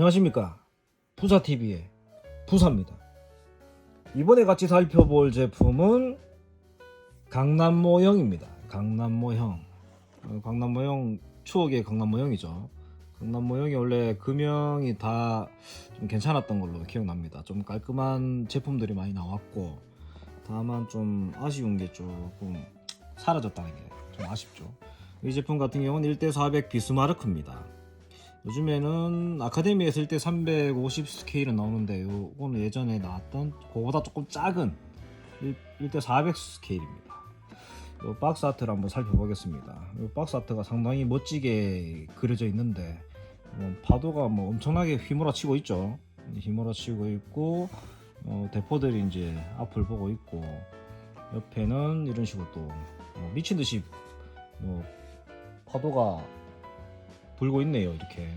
안녕하십니까. 부사TV의 부사입니다. 이번에 같이 살펴볼 제품은 강남 모형입니다. 강남 모형. 어, 강남 모형 추억의 강남 모형이죠. 강남 모형이 원래 금형이 다 좀 괜찮았던 걸로 기억납니다. 좀 깔끔한 제품들이 많이 나왔고 다만 좀 아쉬운 게 조금 사라졌다는 게 좀 아쉽죠. 이 제품 같은 경우는 1대400 비스마르크입니다 요즘에는 아카데미에서 1대 350 스케일은 나오는데 요거는 예전에 나왔던 그거보다 조금 작은 1, 대 400 스케일입니다. 요 박스 아트를 한번 살펴보겠습니다. 요 박스 아트가 상당히 멋지게 그려져 있는데 뭐 파도가 뭐 엄청나게 휘몰아치고 있죠. 휘몰아치고 있고 어, 대포들이 이제 앞을 보고 있고 옆에는 이런 식으로 또 어, 미친 듯이 뭐 파도가 불고 있네요 이렇게.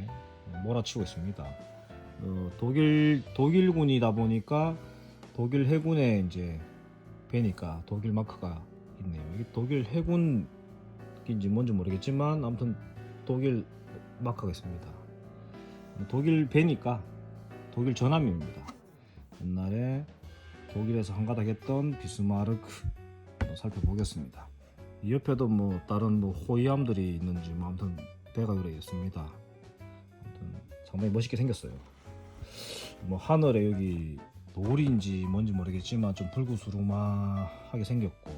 몰아치고 있습니다. 어, 독일 독일군이다 보니까 독일 해군에 이제 배니까 독일 마크가 있네요. 이게 독일 해군인지 뭔지 모르겠지만 아무튼 독일 마크가 있습니다. 독일 배니까 독일 전함입니다. 옛날에 독일에서 한가닥 했던 비스마르크 살펴보겠습니다. 이 옆에도 뭐 다른 뭐 호위함들이 있는지 뭐 아무튼 배가 그래 있습니다. 아무튼 상당히 멋있게 생겼어요. 뭐 하늘에 여기 노을인지 뭔지 모르겠지만 좀 불구스름하게 생겼고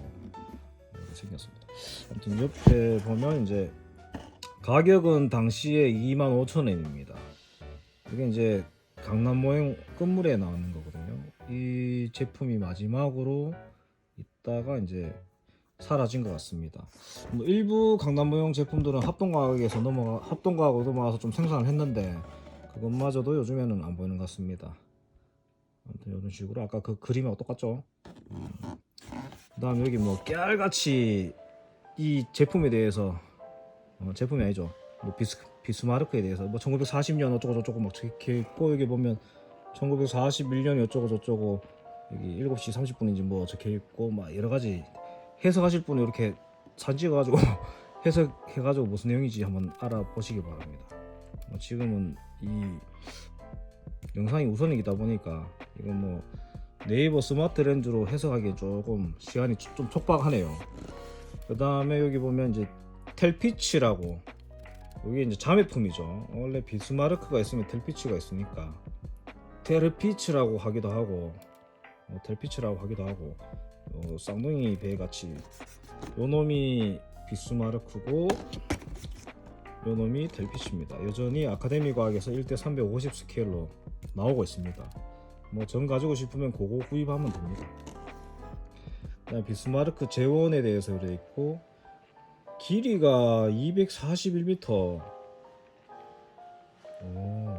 이렇게 생겼습니다. 아무튼 옆에 보면 이제 가격은 당시에 25,000원입니다. 이게 이제 강남 모형 끝물에 나오는 거거든요. 이 제품이 마지막으로 있다가 이제 사라진 것 같습니다. 뭐 일부 강남모형 제품들은 합동가격에서 넘어가 합동가격으로 넘어가서 좀 생산을 했는데 그것마저도 요즘에는 안 보이는 것 같습니다. 아무튼 이런 식으로 아까 그 그림하고 똑같죠. 음. 그다음 여기 뭐 깨알같이 이 제품에 대해서 어, 제품이 아니죠. 뭐 비스 비스마르크에 대해서 뭐 1940년 어쩌고 저쩌고 막 이렇게 있고 여기 보면 1941년이 어쩌고 저쩌고 여기 7시 30분인지 뭐 적혀 있고 막 여러 가지 해석하실 분은 이렇게 찍어가지고 해석해가지고 무슨 내용인지 한번 알아보시기 바랍니다. 뭐 지금은 이 영상이 우선이다 보니까 이건 뭐 네이버 스마트 렌즈로 해석하기엔 조금 시간이 좀- 좀 촉박하네요. 그 다음에 여기 보면 이제 텔피치라고 여기 이제 자매품이죠. 원래 비스마르크가 있으면 텔피치가 있으니까 테르피치라고 하기도 하고 어, 텔피치라고 하기도 하고 어, 쌍둥이 배 같이 요 놈이 비스마르크고 요 놈이 델피치입니다. 여전히 아카데미 과학에서 1대 350 스케일로 나오고 있습니다. 뭐 전 가지고 싶으면 그거 구입하면 됩니다. 비스마르크 재원에 대해서 그래 있고 길이가 241m. 오,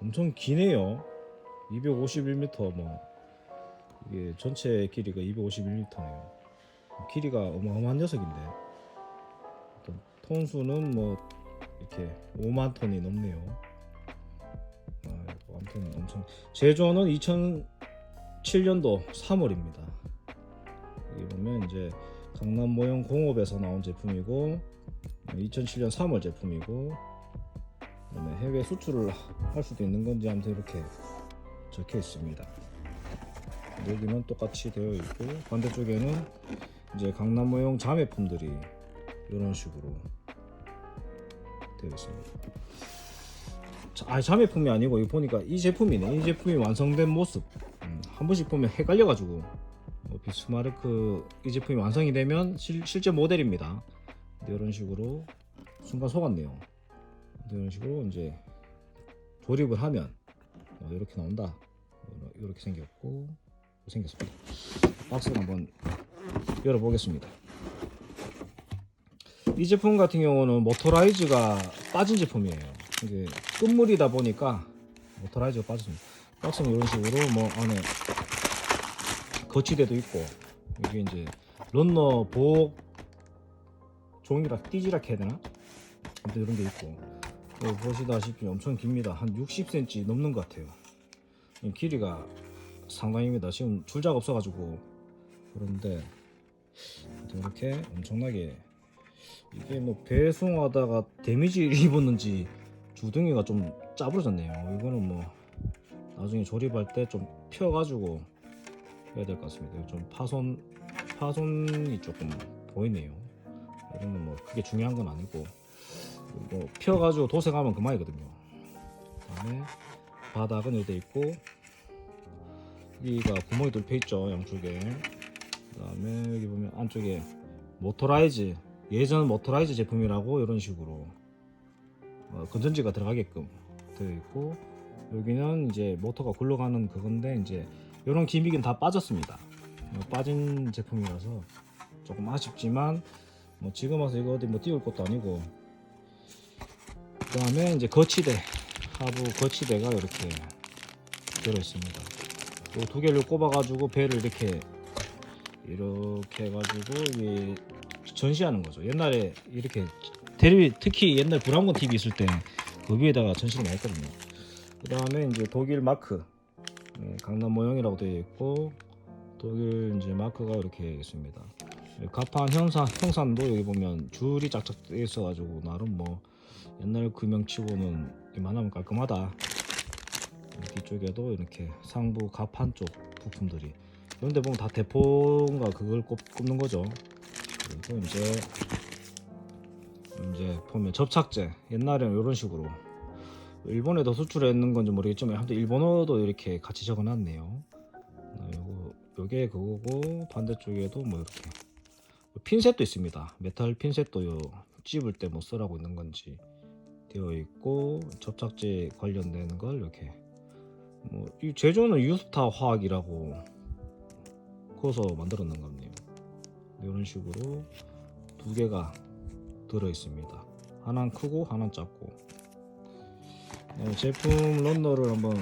엄청 기네요. 251m 뭐 이게 전체 길이가 251m네요. 길이가 어마어마한 녀석인데 톤수는 뭐 이렇게 5만 톤이 넘네요. 아무튼 엄청 제조는 2007년도 3월입니다. 여기 보면 이제 강남 모형 공업에서 나온 제품이고 2007년 3월 제품이고 해외 수출을 할 수도 있는 건지 아무튼 이렇게 적혀 있습니다. 여기는 똑같이 되어 있고 반대쪽에는 이제 강남 모형 자매품들이 이런 식으로 되어 있습니다. 자, 아니 자매품이 아니고 이거 보니까 이 제품이네. 이 제품이 완성된 모습. 음, 한 번씩 보면 헷갈려가지고 뭐 비스마르크 이 제품이 완성이 되면 실, 실제 모델입니다. 이런 식으로 순간 속았네요. 이런 식으로 이제 조립을 하면 어, 이렇게 나온다. 이렇게 생겼고 생겼습니다. 박스를 한번 열어보겠습니다. 이 제품 같은 경우는 모토라이즈가 빠진 제품이에요. 이게 끝물이다 보니까 모토라이즈가 빠졌습니다. 박스는 이런 식으로 뭐 안에 거치대도 있고 이게 이제 런너 보호 종이라 띠지라 해야 되나? 이런 게 있고 여기 보시다시피 엄청 깁니다. 한 60cm 넘는 것 같아요. 이 길이가 상당입니다. 지금 줄자가 없어가지고 그런데 이렇게 엄청나게 이게 뭐 배송하다가 데미지 입었는지 주둥이가 좀 짜부러졌네요. 이거는 뭐 나중에 조립할 때 좀 펴가지고 해야 될 것 같습니다. 좀 파손 파손이 조금 보이네요. 건뭐 크게 중요한 건 아니고 뭐 펴가지고 도색하면 그만이거든요. 그다음에 바닥은 이렇게 돼 있고 여기가 구멍이 뚫려 있죠 양쪽에. 그 다음에 여기 보면 안쪽에 모토라이즈 예전 모토라이즈 제품이라고 이런 식으로 어, 건전지가 들어가게끔 되어 있고 여기는 이제 모터가 굴러가는 그건데 이제 이런 기믹은 다 빠졌습니다. 어, 빠진 제품이라서 조금 아쉽지만 뭐 지금 와서 이거 어디 뭐 띄울 것도 아니고 그 다음에 이제 거치대 하부 거치대가 이렇게 들어 있습니다. 요 두 개를 꼽아가지고 배를 이렇게 이렇게 해가지고 이 전시하는 거죠. 옛날에 이렇게 테레비 특히 옛날 브라운관 TV 있을 때 그 위에다가 전시를 많이 했거든요. 그 다음에 이제 독일 마크 네, 강남 모형이라고 되어 있고 독일 이제 마크가 이렇게 있습니다. 가판 형산 형산도 여기 보면 줄이 짝짝 돼 있어가지고 나름 뭐 옛날 금형치고는 이만하면 깔끔하다. 뒤쪽에도 이렇게 상부 가판 쪽 부품들이 그런데 보면 다 대포인가 그걸 꼽, 는 거죠. 그리고 이제 이제 보면 접착제 옛날에는 이런 식으로 일본에도 수출했는 건지 모르겠지만 아무튼 일본어도 이렇게 같이 적어놨네요. 아, 요거 요게 그거고 반대쪽에도 뭐 이렇게 핀셋도 있습니다. 메탈 핀셋도 요 찝을 때 뭐 쓰라고 있는 건지 되어 있고 접착제 관련된 걸 이렇게 뭐 이 제조는 유스타 화학이라고 그어서 만들었는 겁니다. 이런 식으로 두 개가 들어 있습니다. 하나는 크고 하나는 작고. 네, 제품 런너를 한번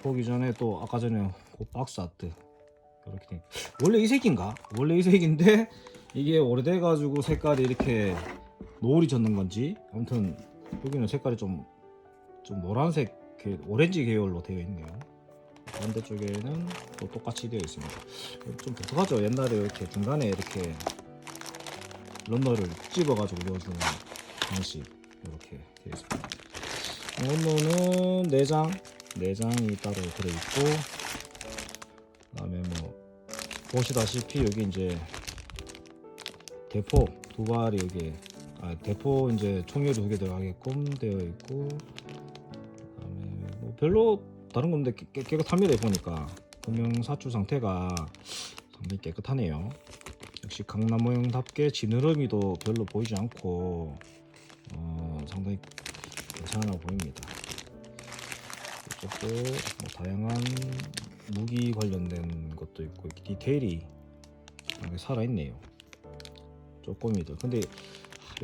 보기 전에 또 아까 전에 그 박스 아트 이렇게 돼. 원래 이 색인가? 원래 이 색인데 이게 오래돼 가지고 색깔이 이렇게 노을이 졌는 건지 아무튼 여기는 색깔이 좀좀 노란색 그 오렌지 계열로 되어 있네요. 반대쪽에는 또 똑같이 되어 있습니다. 좀 독특하죠. 옛날에 이렇게 중간에 이렇게 런너를 찝어가지고 넣어주는 방식 이렇게 되어 있습니다. 런너는 내장 내장이 따로 들어있고 그다음에 뭐 보시다시피 여기 이제 대포 두 발이 여기 아 대포 이제 총열이 두개 들어가게끔 되어 있고 별로 다른 건데 깨, 깨- 깨 끗합니다 보니까 금형 사출 상태가 상당히 깨끗하네요. 역시 강남 모형답게 지느러미도 별로 보이지 않고 어, 상당히 괜찮아 보입니다. 이쪽도 뭐 다양한 무기 관련된 것도 있고 디테일이 살아있네요. 조금이도. 근데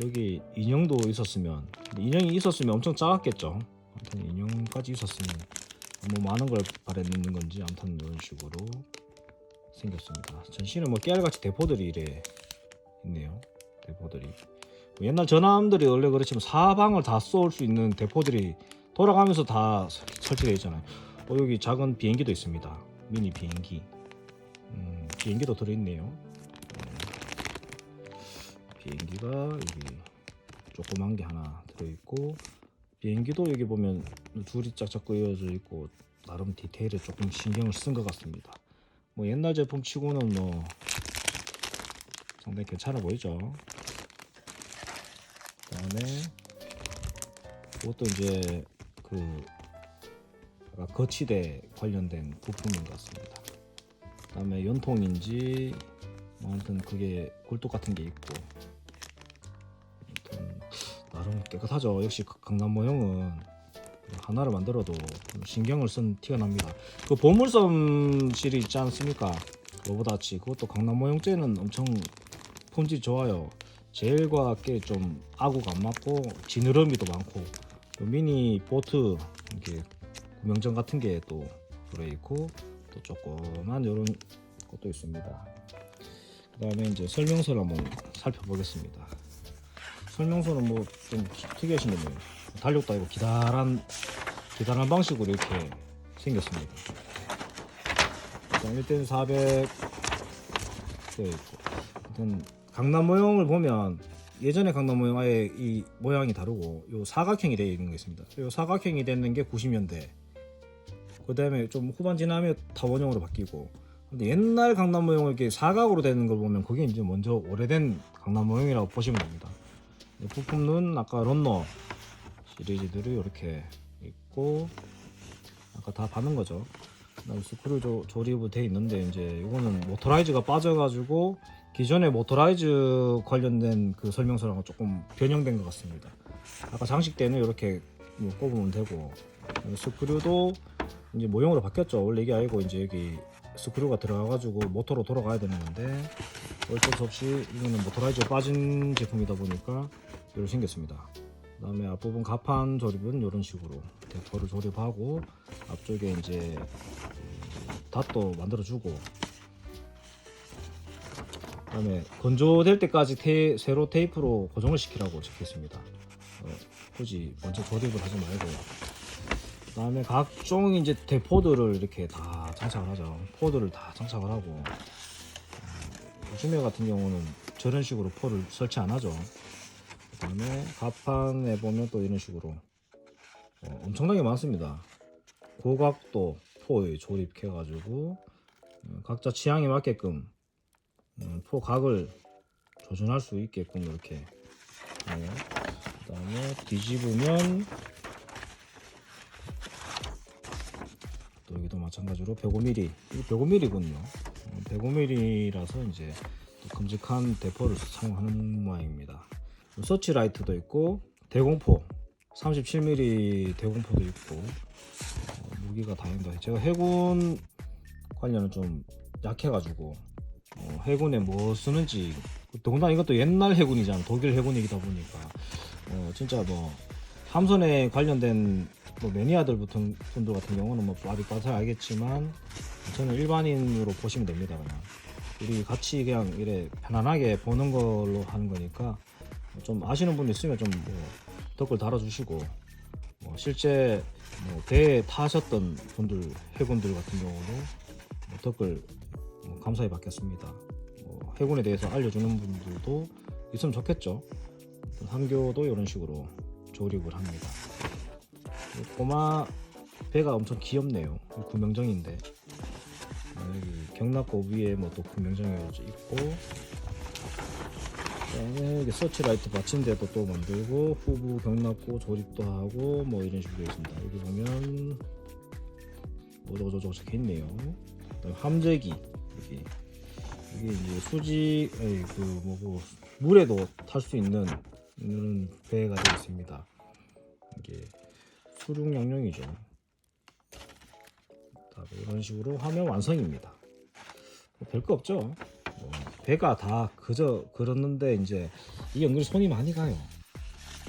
여기 인형도 있었으면 인형이 있었으면 엄청 작았겠죠. 아무튼 인형까지 있었으면 너무 많은 걸 바랬는 건지 아무튼 이런 식으로 생겼습니다. 전시는 뭐 깨알같이 대포들이 이래 있네요. 대포들이 뭐 옛날 전함들이 원래 그렇지만 사방을 다 쏠 수 있는 대포들이 돌아가면서 다 설- 설치되어 있잖아요. 어, 여기 작은 비행기도 있습니다. 미니 비행기. 음, 비행기도 들어있네요. 음, 비행기가 여기 조그만 게 하나 들어있고 비행기도 여기 보면 줄이 짝짝 그어져 있고 나름 디테일에 조금 신경을 쓴 것 같습니다. 뭐 옛날 제품 치고는 뭐 상당히 괜찮아 보이죠. 그 다음에 그것도 이제 그 거치대 관련된 부품인 것 같습니다. 그 다음에 연통인지 뭐 아무튼 그게 굴뚝 같은 게 있고 나름 깨끗하죠. 역시 그 강남 모형은 하나를 만들어도 신경을 쓴 티가 납니다. 그 보물섬 실이 있지 않습니까? 로보다치 그것도 강남 모형째는 엄청 품질 좋아요. 제일과 꽤좀 아구가 안 맞고 지느러미도 많고 요 미니 보트 이렇게 구명정 같은 게 또 들어있고 또 조그만 이런 것도 있습니다. 그 다음에 이제 설명서를 한번 살펴보겠습니다. 설명서는 뭐 좀 특이하신 거네요. 달력도 아니고 기다란 기다란 방식으로 이렇게 생겼습니다. 일단 1대 400 되어 강남 모형을 보면 예전에 강남 모형 아예 이 모양이 다르고 요 사각형이 되어 있는 게 있습니다. 요 사각형이 되는 게 90년대. 그 다음에 좀 후반 지나면 타원형으로 바뀌고. 근데 옛날 강남 모형을 이렇게 사각으로 되는 걸 보면 그게 이제 먼저 오래된 강남 모형이라고 보시면 됩니다. 이 부품은 아까 런너 시리즈들이 이렇게 있고 아까 다 받는 거죠. 그다음 스크류 조, 조립이 돼 있는데 이제 이거는 모터라이즈가 빠져가지고 기존의 모터라이즈 관련된 그 설명서랑 조금 변형된 것 같습니다. 아까 장식 때는 이렇게 뭐 꼽으면 되고 스크류도 이제 모형으로 바뀌었죠. 원래 이게 아니고 이제 여기 스크류가 들어가가지고 모터로 돌아가야 되는 건데 어쩔 수 없이 이거는 모터라이즈 빠진 제품이다 보니까 이렇게 생겼습니다. 그 다음에 앞부분 가판 조립은 이런 식으로 대포를 조립하고 앞쪽에 이제 그 닷도 만들어주고 그 다음에 건조될 때까지 테, 세로 테이프로 고정을 시키라고 적혀있습니다. 어, 굳이 먼저 조립을 하지 말고 그다음에 각종 이제 대포들을 이렇게 다 장착을 하죠. 포들을 다 장착을 하고 어, 요즘에 같은 경우는 저런 식으로 포를 설치 안 하죠. 그 다음에 가판에 보면 또 이런 식으로 어, 엄청나게 많습니다. 고각도 포에 조립해 가지고 어, 각자 취향에 맞게끔 음, 포 각을 조준할 수 있게끔 이렇게 네. 그 다음에 뒤집으면 또 여기도 마찬가지로 105mm 이 105mm군요 105mm라서 이제 또 큼직한 대포를 사용하는 모양입니다 서치라이트도 있고 대공포. 37mm 대공포도 있고. 어, 무기가 다양합니다. 제가 해군 관련은 좀 약해가지고 어, 해군에 뭐 쓰는지. 더군다나 이것도 옛날 해군이잖아. 독일 해군이기다 보니까. 어, 진짜 뭐 함선에 관련된 뭐 매니아들 같은 분들 같은 경우는 뭐 빠져 알겠지만 저는 일반인으로 보시면 됩니다 그냥. 우리 같이 그냥 이래 편안하게 보는 걸로 하는 거니까 좀 아시는 분 있으면 좀 뭐 댓글 달아주시고 뭐 실제 뭐 배에 타셨던 분들 해군들 같은 경우도 뭐 댓글 뭐 감사히 받겠습니다. 뭐 해군에 대해서 알려주는 분들도 있으면 좋겠죠. 함교도 이런 식으로 조립을 합니다. 이 꼬마 배가 엄청 귀엽네요. 구명정인데 어, 여기 경락고 위에 뭐 또 구명정이 있고 여기 서치라이트 받침대도 또 만들고 후부 경락고 조립도 하고 뭐 이런 식으로 있습니다. 여기 보면 뭐저저저 적혀 있네요. 그다음에 함재기 여기 이게 이제 수지 그 뭐고 물에도 탈 수 있는 이런 배가 되어 있습니다. 이게 수륙 양용이죠. 다 이런 식으로 하면 완성입니다. 뭐 별거 없죠. 뭐 배가 다 그저 그렇는데 이제 이 은근히 손이 많이 가요.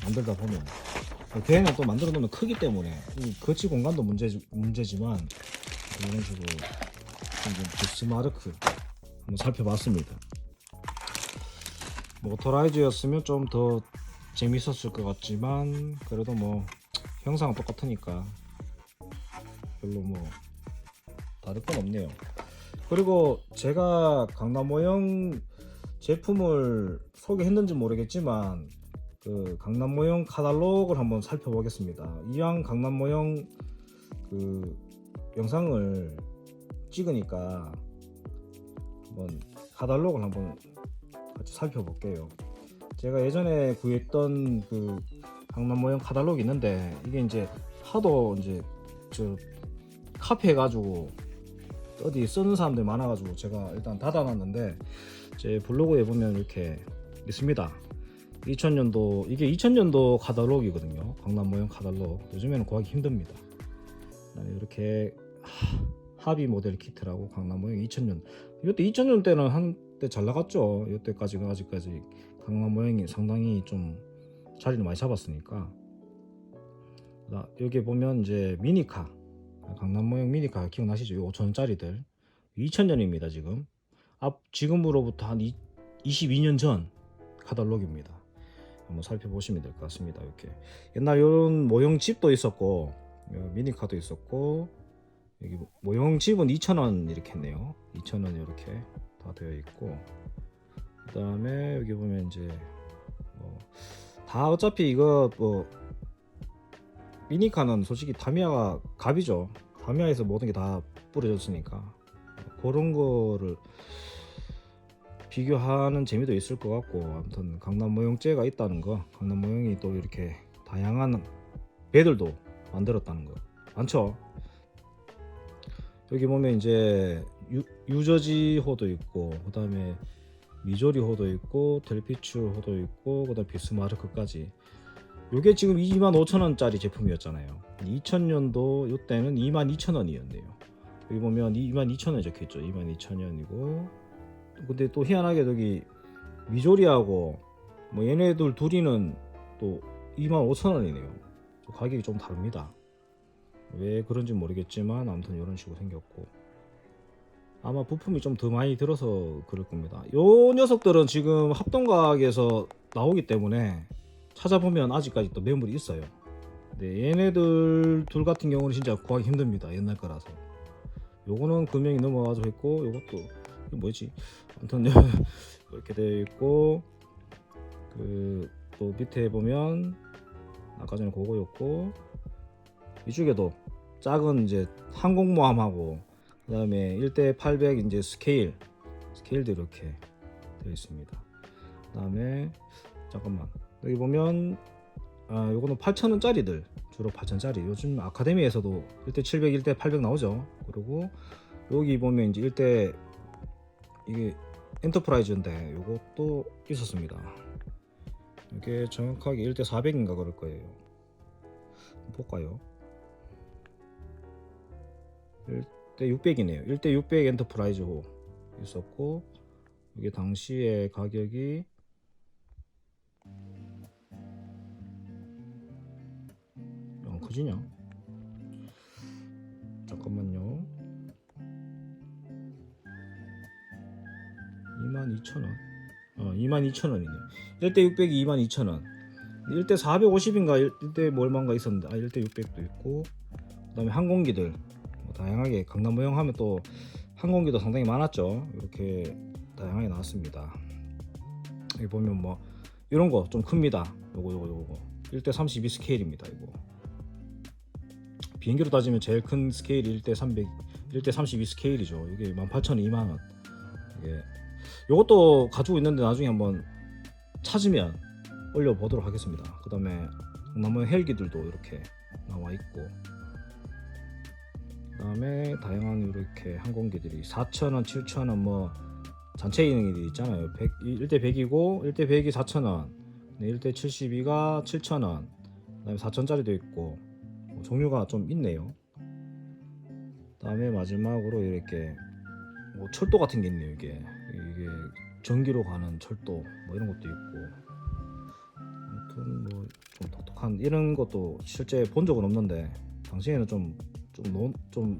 만들다 보면 배는 또 만들어 놓으면 크기 때문에 이 거치 공간도 문제 문제지만 이런 식으로 좀 비스마르크 한번 살펴봤습니다. 모터라이즈였으면 좀 더 재밌었을 것 같지만 그래도 뭐 형상은 똑같으니까 별로 뭐 다를 건 없네요. 그리고 제가 강남 모형 제품을 소개했는지 모르겠지만 그 강남 모형 카탈로그를 한번 살펴보겠습니다. 이왕 강남 모형 그 영상을 찍으니까 한번 카탈로그를 한번 같이 살펴볼게요. 제가 예전에 구했던 그 강남 모형 카탈로그 있는데 이게 이제 하도 이제 저 카페 가지고 어디 쓰는 사람들이 많아가지고 제가 일단 닫아놨는데 제 블로그에 보면 이렇게 있습니다. 2000년도 이게 2000년도 카탈로그이거든요. 강남 모형 카탈로그 요즘에는 구하기 힘듭니다. 이렇게 하- 하비 모델 키트라고 강남 모형 2000년 이때 2000년 때는 한때 잘 나갔죠. 이때까지가 아직까지 강남 모형이 상당히 좀 자리를 많이 잡았으니까 나- 여기 보면 이제 미니카 강남 모형 미니카 기억나시죠? 5천원짜리들. 2000년입니다 지금. 앞 지금으로부터 한 이, 22년 전 카탈로그입니다. 한번 살펴보시면 될 것 같습니다 이렇게. 옛날 이런 모형 집도 있었고 어, 미니카도 있었고 여기 모형 집은 2,000원 이렇게 했네요. 2,000원 이렇게 다 되어 있고 그 다음에 여기 보면 이제 뭐 다 어차피 이거 뭐 미니카는 솔직히 타미야가 갑이죠. 타미야에서 모든 게 다 뿌려졌으니까. 그런 거를 비교하는 재미도 있을 것 같고 아무튼 강남 모형제가 있다는 거 강남 모형이 또 이렇게 다양한 배들도 만들었다는 거. 많죠? 여기 보면 이제 유, 유저지호도 있고 그 다음에 미조리호도 있고 델피츠호도 있고 그 다음 비스마르크까지 요게 지금 25,000원짜리 제품이었잖아요. 2000년도 요때는 22,000원이었네요. 여기 보면 22,000원 적혀있죠. 22,000원이고. 근데 또 희한하게 저기 미조리하고 뭐 얘네들 둘이는 또 25,000원이네요. 가격이 좀 다릅니다. 왜 그런지 모르겠지만 아무튼 이런 식으로 생겼고. 아마 부품이 좀 더 많이 들어서 그럴 겁니다. 요 녀석들은 지금 합동가격에서 나오기 때문에 찾아보면 아직까지 또 매물이 있어요. 근데 얘네들 둘 같은 경우는 진짜 구하기 힘듭니다. 옛날 거라서. 요거는 금형이 넘어가서 했고 요것도 뭐지? 아무튼 이렇게 되어 있고 그 또 밑에 보면 아까 전에 그거였고 이쪽에도 작은 이제 항공모함하고 그 다음에 1대 800 이제 스케일 스케일도 이렇게 되어 있습니다. 그 다음에 잠깐만 여기 보면 아 요거는 8,000원짜리들 주로 8,000원짜리. 요즘 아카데미에서도 1대 700 1대 800 나오죠. 그리고 여기 보면 이제 1대 이게 엔터프라이즈인데 요것도 있었습니다. 이게 정확하게 1대 400인가 그럴 거예요. 볼까요? 1대 600이네요. 1대 600 엔터프라이즈호 있었고 이게 당시에 가격이 어, 그지냐? 잠깐만요. 22,000원. 어 22,000원이네요 1대 600이 22,000원. 1대 450인가? 1대 뭐 얼마인가 있었는데. 아 1대 600도 있고. 그 다음에 항공기들. 뭐 다양하게 강남 모형 하면 또 항공기도 상당히 많았죠. 이렇게 다양하게 나왔습니다. 여기 보면 뭐 이런 거 좀 큽니다. 요거 요거 요거. 1대 32 스케일입니다 이거 비행기로 따지면 제일 큰 스케일이 1대 300 1대 32 스케일이죠. 이게 18,000원 2만 원. 이게 요것도 가지고 있는데 나중에 한번 찾으면 올려 보도록 하겠습니다. 그 다음에 강남의 헬기들도 이렇게 나와 있고 그 다음에 다양한 이렇게 항공기들이 4,000원 7,000원 뭐 전체 기능이 있잖아요. 100, 1대 100이고 1대 100이 4,000원 네, 1대 72가 7,000원 그 다음에 4,000짜리도 있고 뭐 종류가 좀 있네요. 그 다음에 마지막으로 이렇게 뭐 철도 같은 게 있네요 이게. 이게 전기로 가는 철도 뭐 이런 것도 있고. 아무튼 뭐 좀 독특한 이런 것도 실제 본 적은 없는데 당시에는 좀좀 좀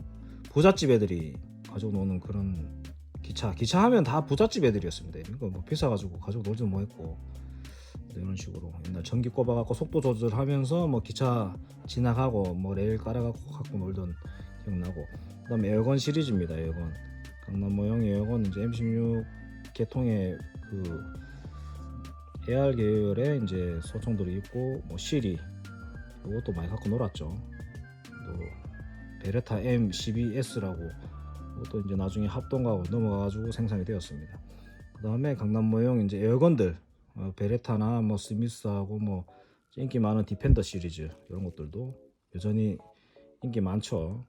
부잣집 애들이 가지고 노는 그런 기차. 기차 하면 다 부잣집 애들이었습니다. 이런 거뭐 비싸가지고 가지고 놀지도 못했고 이런 식으로 옛날 전기 꼽아갖고 속도 조절하면서 뭐 기차 지나가고 뭐 레일 깔아갖고 갖고 놀던 기억나고. 그다음에 에어건 시리즈입니다 에어건. 강남 모형 에어건 이제 M16 계통의 그 AR 계열의 이제 소총들이 있고 뭐 시리 이것도 많이 갖고 놀았죠. 또 베레타 M12S라고 이것도 이제 나중에 합동하고 넘어가가지고 생산이 되었습니다. 그 다음에 강남 모형 이제 에어건들 어, 베레타나 뭐 스미스하고 뭐 인기 많은 디펜더 시리즈 이런 것들도 여전히 인기 많죠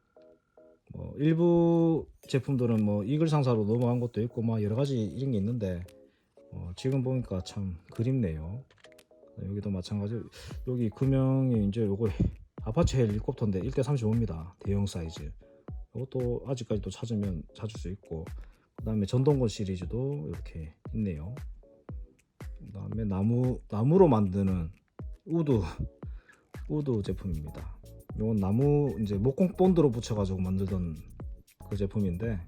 뭐 일부 제품들은 뭐 이글 상사로 넘어간 것도 있고 막 여러 가지 이런 게 있는데 어, 지금 보니까 참 그립네요. 여기도 마찬가지. 여기 금형이 이제 요거 아파치 헬리콥터인데 1대 35입니다. 대형 사이즈. 이것도 아직까지도 찾으면 찾을 수 있고 그 다음에 전동건 시리즈도 이렇게 있네요. 그다음에 나무 나무로 만드는 우드 우드 제품입니다. 이건 나무 이제 목공 본드로 붙여가지고 만들던 그 제품인데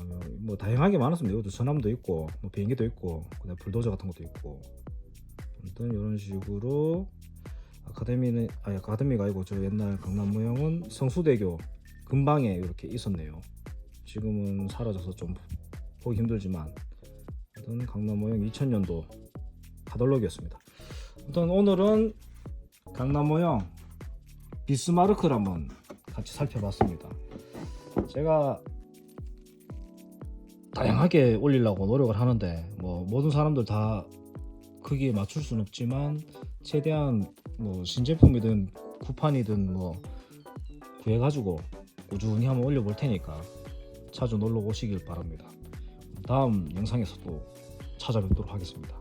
어, 뭐 다양하게 많았습니다. 이것도 전함도 있고 뭐 비행기도 있고 그다음 불도저 같은 것도 있고 아무튼 이런 식으로 아카데미는 아니 아카데미가 아니고 저 옛날 강남 모형은 성수대교 근방에 이렇게 있었네요. 지금은 사라져서 좀 보기 힘들지만 아무튼 강남 모형 2000년도 가돌록이었습니다. 일단 오늘은 강남 모형 비스마르크를 한번 같이 살펴봤습니다. 제가 다양하게 올리려고 노력을 하는데 뭐 모든 사람들 다 크기에 맞출 수는 없지만 최대한 뭐 신제품이든 구판이든 뭐 구해가지고 꾸준히 한번 올려볼 테니까 자주 놀러 오시길 바랍니다. 다음 영상에서 또 찾아뵙도록 하겠습니다.